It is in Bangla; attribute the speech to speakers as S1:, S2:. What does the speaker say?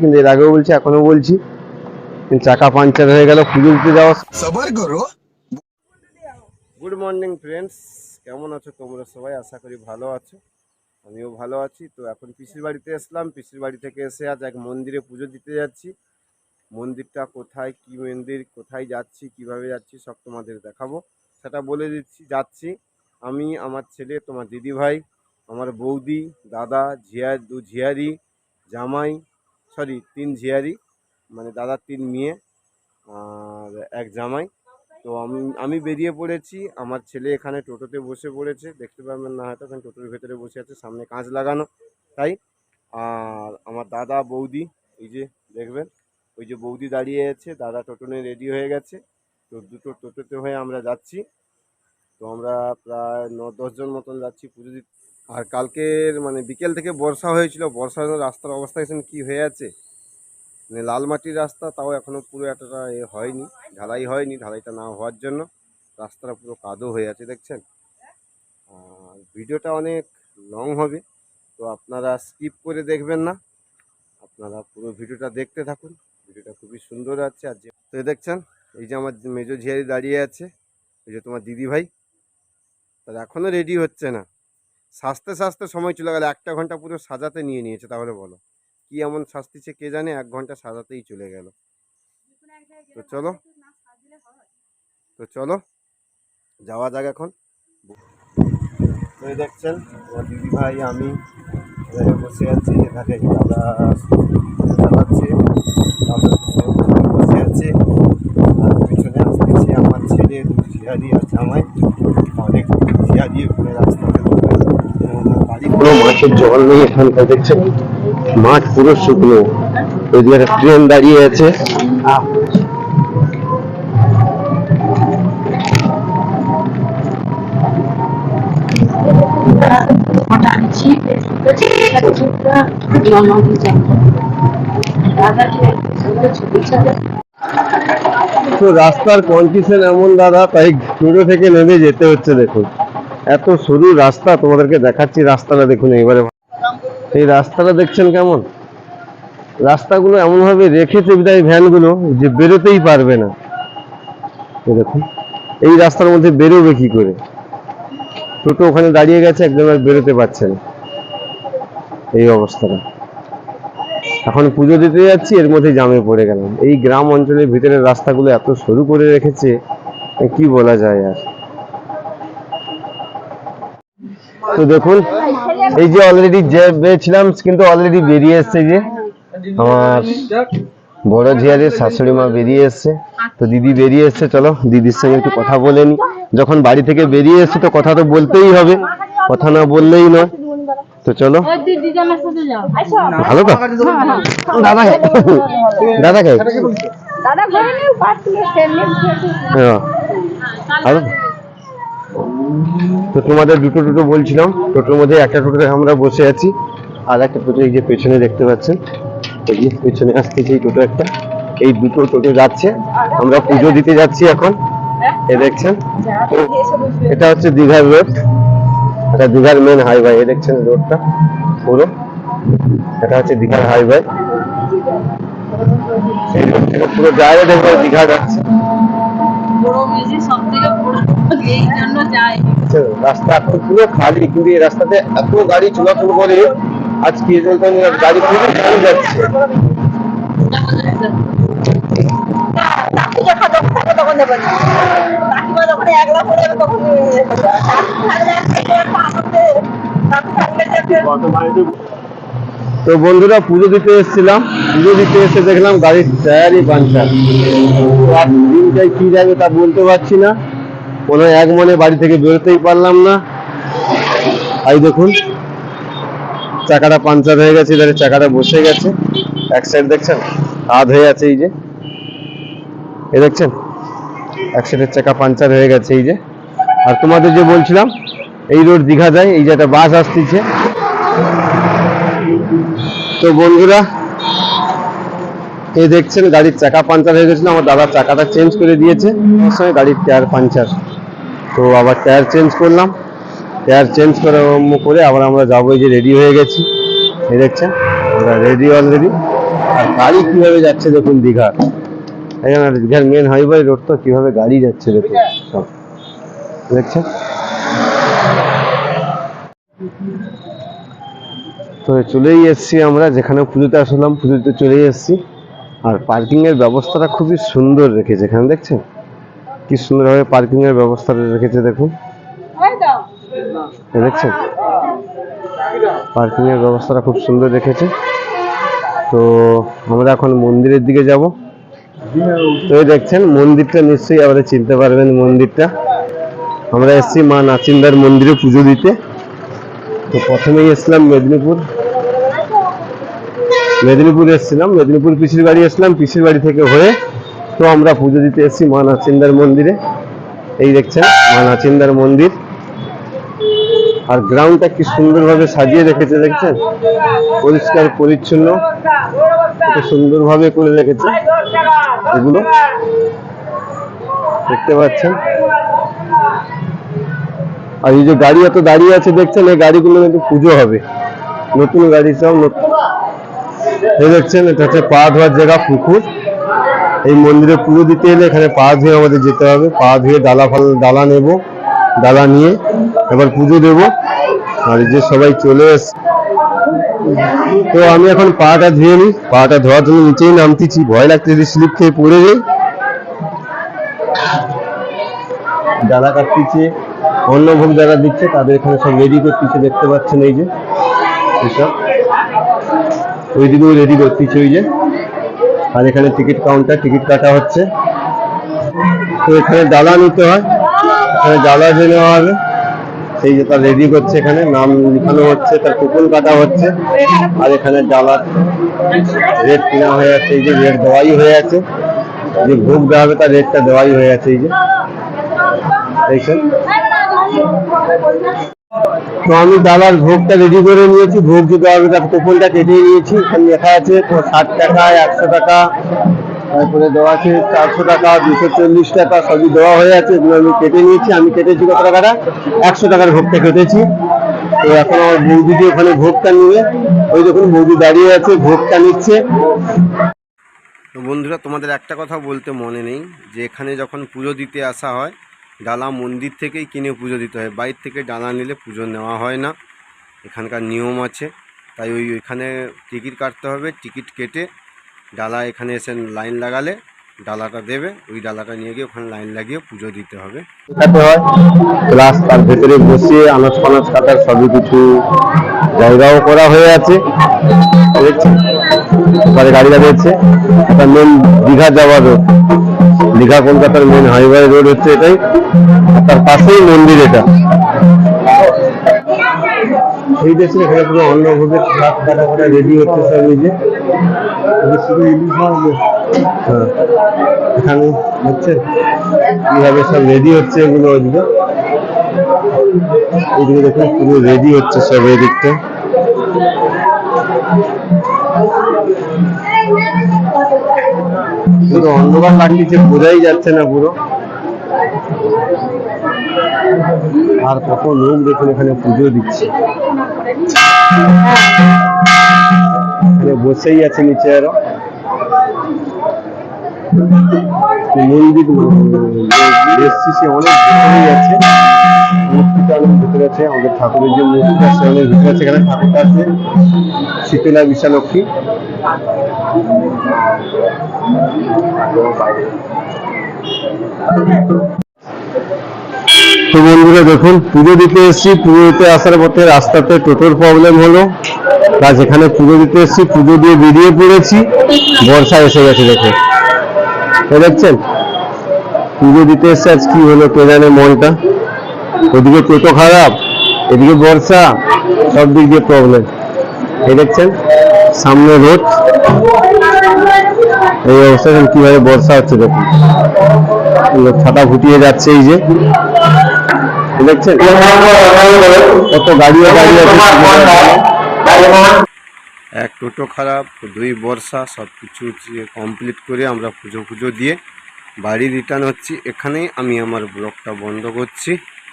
S1: কিন্তু এর আগেও বলছি এখনও বলছি। চাকা পাঞ্চার হয়ে গেল পুজো দিতে যাওয়া গুড মর্নিং ফ্রেন্ডস কেমন আছো তোমরা সবাই? আশা করি ভালো আছো। আমিও ভালো আছি। তো এখন পিসির বাড়িতে এসলাম। পিসির বাড়ি থেকে এসে আজ এক মন্দিরে পুজো দিতে যাচ্ছি। মন্দিরটা কোথায় কি মন্দির কোথায় যাচ্ছি কীভাবে যাচ্ছি সব তোমাদের দেখাবো। সেটা বলে দিচ্ছি যাচ্ছি। আমি আমার ছেলে তোমার দিদিভাই আমার বৌদি, দাদা ঝিয়া দু ঝিয়ারি, জামাই সরি তিন ঝিয়ারি মানে দাদার তিন মেয়ে আর এক জামাই। তো আমি আমি বেরিয়ে পড়েছি। আমার ছেলে এখানে টোটোতে বসে পড়েছে। দেখতে পাবেন না হয়তো এখানে টোটোর ভেতরে বসে আছে, সামনে কাঁচ লাগানো, তাই? আর আমার দাদা, বৌদি, এই যে দেখবেন, ওই যে বৌদি দাঁড়িয়ে আছে, দাদা টোটো নিয়ে রেডি হয়ে গেছে। তো দুটো টোটোতে হয়ে আমরা যাচ্ছি। আমরা প্রায় ন দশজন মতন যাচ্ছি পুজো আর কালকের মানে বিকেল থেকে বর্ষা হয়েছিল বর্ষার রাস্তার অবস্থা এখন কী হয়ে আছে? মানে লাল মাটির রাস্তা, তাও এখনও পুরো এতটা এ হয়নি, ঢালাই হয়নি, ঢালাইটা না হওয়ার জন্য রাস্তাটা পুরো কাদো হয়ে আছে, দেখছেন? আর ভিডিওটা অনেক লং হবে, তো আপনারা স্কিপ করে দেখবেন না। আপনারা পুরো ভিডিওটা দেখতে থাকুন, ভিডিওটা খুবই সুন্দর আছে। আর যে তো দেখছেন, এই যে আমার মেজো ঝিয়ারি দাঁড়িয়ে আছে, এই যে তোমার দিদি ভাই তার এখনও রেডি হচ্ছে না। সাজতে সাজতে সময় চলে গেল, একটা ঘণ্টা পুরো সাজাতে নিয়ে নিয়েছে, তাহলে বলো। কি এমন শাস্তিছে কে জানে, এক ঘণ্টা সাজাতেই চলে গেল। তো চলো। তো চলো, যাওয়া যাক এখন। দেখছেন দিদি ভাই, আমি বসে আছি, এখানে চালাচ্ছে বসে আছে পিছনে আসতেছি আমার ছেলে দু ঝিয়ারি আর জামাই। পুরো জল নেই দেখছেন? মাঠ পুরো শুকনো। ওইদিকে একটা ট্রেন দাঁড়িয়ে আছে। তো রাস্তার কন্ডিশন এমন দাদা, তাই টোটো থেকে নেমে যেতে হচ্ছে, দেখুন। এত সরু রাস্তা তোমাদেরকে দেখাচ্ছি, রাস্তাটা দেখুন এবারে। এই রাস্তাটা দেখছেন কেমন? রাস্তাগুলো এমনভাবে রেখেছে বিদায় ভ্যানগুলো যে বেরোতেই পারবে না। দেখুন, এই রাস্তার মধ্যে বেরোবে কি করে? টোটো ওখানে দাঁড়িয়ে গেছে একদম আর বেরোতে পারছে না। এই অবস্থাটা। এখন পুজো দিতে যাচ্ছি, এর মধ্যে জামে পড়ে গেলাম। এই গ্রাম অঞ্চলের ভিতরের রাস্তাগুলো এত সরু করে রেখেছে কি বলা যায় আর? তো দেখুন এই যে অলরেডি যে বেছিলাম কিন্তু অলরেডি বেরিয়ে এসছে যে। আমার বড় ঝিয়ারের শাশুড়ি মা বেরিয়ে এসছে। তো দিদি বেরিয়ে এসছে চলো দিদির সঙ্গে একটু কথা বলে নি। যখন বাড়ি থেকে বেরিয়ে এসছে তো কথা তো বলতেই হবে। কথা না বললেই নয়। তো চলো।
S2: দিদিজনের সাথে যাও।
S1: ভালো তো? দাদা কে? দাদা
S2: নিয়ে পাচ্ছিল
S1: হ্যাঁ। তো তোমাদের দুটো টোটো বলছিলাম, টোটোর মধ্যে একটা টোটোতে আমরা বসে আছি, আর একটা টোটো এই যে পেছনে দেখতে পাচ্ছেন এই যে পেছনে আসতেছে এই টোটো একটা, এই দুটো টোটো যাচ্ছে, আমরা পুজো দিতে যাচ্ছি এখন, এ দেখছেন এটা হচ্ছে দীঘার রোড, এটা দীঘার মেন হাইওয়ে এ দেখছেন রোডটা পুরো, এটা হচ্ছে দীঘার হাইওয়ে পুরো একবার দীঘা যাচ্ছে।
S2: সব থেকে এই জন্য যাই
S1: আচ্ছা, রাস্তা এখন পুরো খালি কিন্তু এই রাস্তাতে এত গাড়ি চলাচল করে আজ কি বলতে গাড়ি খুবই কম যাচ্ছে। তো বন্ধুরা পুজো দিতে এসেছিলাম। পুজো দিতে এসে দেখলাম গাড়ির টায়ারই পাঞ্চার দিনটাই কি যাবে তা বলতে পারছি না। কোনো এক মনে বাড়ি থেকে বেরোতেই পারলাম না। এই দেখুন, চাকাটা পাঞ্চার হয়ে গেছে, এবারে চাকাটা বসে গেছে। এক সাইড দেখছেন? আধ হয়ে আছে এই যে। এই দেখছেন? এক সাইডের চাকা পাঞ্চার হয়ে গেছে এই যে। আর তোমাদের যে বলছিলাম, এই রোড দীঘা যায়, এই যে একটা বাস আসতেছে। তো বন্ধুরা, এই দেখছেন, গাড়ির চাকা পাঞ্চার হয়ে গেছিল, আমার দাদা চাকাটা চেঞ্জ করে দিয়েছে। আমার সঙ্গে গাড়ির টায়ার পাঞ্চার তো আবার টায়ার চেঞ্জ করলাম। টায়ার চেঞ্জ করে করে আবার আমরা যাব এই যে রেডি হয়ে গেছি। এই দেখছেন? ওরা রেডি অলরেডি আর গাড়ি কীভাবে যাচ্ছে দেখুন দীঘা। এখানে দীঘার মেন হাইওয়ে রোড তো, কীভাবে গাড়ি যাচ্ছে দেখুন সব। দেখছেন? তো চলেই এসেছি আমরা, যেখানে পুজোতে আসলাম, পুজোতে চলেই এসেছি। আর পার্কিংয়ের ব্যবস্থাটা খুবই সুন্দর রেখেছে, এখানে দেখছেন? কি সুন্দরভাবে পার্কিং এর ব্যবস্থাটা রেখেছে দেখুন। দেখছেন? পার্কিং এর ব্যবস্থাটা খুব সুন্দর রেখেছে। তো আমরা এখন মন্দিরের দিকে যাব। তো দেখছেন, মন্দিরটা নিশ্চয়ই আমাদের চিনতে পারবেন মন্দিরটা। আমরা এসেছি মা নাচিন্দার মন্দিরে পুজো দিতে। তো প্রথমেই এসলাম মেদিনীপুর। মেদিনীপুর এসেছিলাম। মেদিনীপুর পিসির বাড়ি এসলাম পিসির বাড়ি থেকে হয়ে তো আমরা পুজো দিতে এসেছি মা নাচিন্দার মন্দিরে। এই দেখছেন, মা নাচিন্দার মন্দির। আর গ্রাউন্ডটা কি সুন্দরভাবে সাজিয়ে রেখেছে দেখছেন? পরিষ্কার, পরিচ্ছন্ন। সুন্দরভাবে করে রেখেছে এগুলো। দেখতে পাচ্ছেন? আর এই যে গাড়ি এত দাঁড়িয়ে আছে দেখছেন, এই গাড়িগুলো কিন্তু পুজো হবে। নতুন গাড়ি সব, নতুন। এই দেখছেন, এটা হচ্ছে পা ধোয়ার জায়গা, পুকুর। এই মন্দিরে পুজো দিতে এলে এখানে পা ধুয়ে আমাদের যেতে হবে। পা ধুয়ে ডালা ফাল, ডালা নেব, ডালা নিয়ে এবার পুজো দেব। আর যে সবাই চলে এস, তো আমি এখন পাটা ধুয়ে নিই। পাটা ধোয়ার জন্য নিচেই নামতেছি। ভয় লাগছে যদি স্লিপ খেয়ে পড়ে যাই। ডালা কাটতেছে, অন্য ভোগ যারা দিচ্ছে তাদের এখানে সব রেডি করতেছে, দেখতে পাচ্ছেন এই যে। এসব। ওইদিকেও রেডি করতেছে ওই যে। আর এখানে টিকিট কাউন্টার, টিকিট কাটা হচ্ছে। তো এখানে ডালা নিতে হয়। এখানে ডালা যে নেওয়া হবে। সেই যে তার রেডি করছে এখানে, নাম লিখানো হচ্ছে, তার কুপন কাটা হচ্ছে। আর এখানে ডালার রেট কেনা হয়ে যাচ্ছে এই যে রেট দেওয়াই হয়ে আছে। যে ভোগ দেওয়া হবে তার রেটটা দেওয়াই হয়ে আছে, এই যে। দেখছেন? তো আমি দাদার ভোগটা রেডি করে নিয়েছি। ভোগ যেতে হবে তার কুপনটা কেটে নিয়েছি। এখানে লেখা আছে, ষাট টাকা, একশো টাকা, তারপরে দেওয়া আছে চারশো টাকা, দুশো চল্লিশ টাকা, সবই দেওয়া হয়ে আছে, এগুলো আমি কেটে নিয়েছি। আমি কেটেছি কত টাকাটা? একশো টাকার ভোগটা কেটেছি। তো এখন আমার বৌদিদি ওখানে ভোগটা নিয়ে ওই দেখুন, বৌদি দাঁড়িয়ে আছে, ভোগটা নিচ্ছে। তো বন্ধুরা, তোমাদের একটা কথা বলতে মনে নেই, যে এখানে যখন পুজো দিতে আসা হয় ডালা মন্দির থেকেই কিনে পুজো দিতে হয়। বাইরে থেকে ডালা নিলে পুজো নেওয়া হয় না। এখানকার নিয়ম আছে। তাই ওই ওইখানে টিকিট কাটতে হবে, টিকিট কেটে ডালা এখানে এসে লাইন লাগালে ডালাটা দেবে। ওই ডালাটা নিয়ে গিয়ে ওখানে লাইন লাগিয়ে পুজো দিতে হবে। হয় প্লাস তার ভেতরে বসিয়ে আনাজ ফানাজ কাটার সবই কিছু জায়গাও করা হয়ে আছে। পরে গাড়ি দাঁড়িয়েছে এটা মেন দীঘা যাওয়ার রোড দীঘা কলকাতার মেন হাইওয়ে রোড হচ্ছে এটাই। তার পাশেই মন্দির এটা। এই দেশে এখানে পুরো অন্নভোগের ট্রাক কাটা রেডি হচ্ছে সব নিজে। হ্যাঁ। এখানে হচ্ছে কীভাবে সব রেডি হচ্ছে এগুলো ওইদিকে এইদিকে দেখুন, পুরো রেডি হচ্ছে সব এদিকটা। পুরো অন্ধকার লাগিয়েছে বোঝাই যাচ্ছে না পুরো। আর কত লোক দেখুন এখানে পুজো দিচ্ছে। বসেই আছে নিচে আরও। মন্দির এসছি সে অনেক আছে। মূর্তিটা অনেক আছে, আমাদের ঠাকুরের যে মূর্তিটা সে অনেক আছে। এখানে ঠাকুরটা আছে, শীতলা বিশালক্ষী। তো বন্ধুরা, দেখুন, পুজো দিতে এসেছি। পুজো দিতে আসার পথে রাস্তাতে টোটোর প্রবলেম হলো। তা যেখানে পুজো দিতে এসেছি। পুজো দিয়ে বেরিয়ে পড়েছি। বর্ষা এসে গেছে দেখে দেখছেন, পুজো দিতে এসছে আজ কি হলো কে জানে মনটা? ওদিকে টোটো খারাপ, এদিকে বর্ষা, সব দিক দিয়ে প্রবলেম এই দেখছেন, সামনে রোড এই অবস্থা কীভাবে বর্ষা হচ্ছে দেখুন। ছাতা ফুটিয়ে যাচ্ছে এই যে। দেখছেন, কত গাড়িও গাড়ি আছে। এক টোটো খারাপ, দুই বর্ষা সব কিছু কমপ্লিট করে আমরা পুজো পুজো দিয়ে বাড়ি রিটার্ন হচ্ছি। এখানেই আমি আমার ব্লগটা বন্ধ করছি।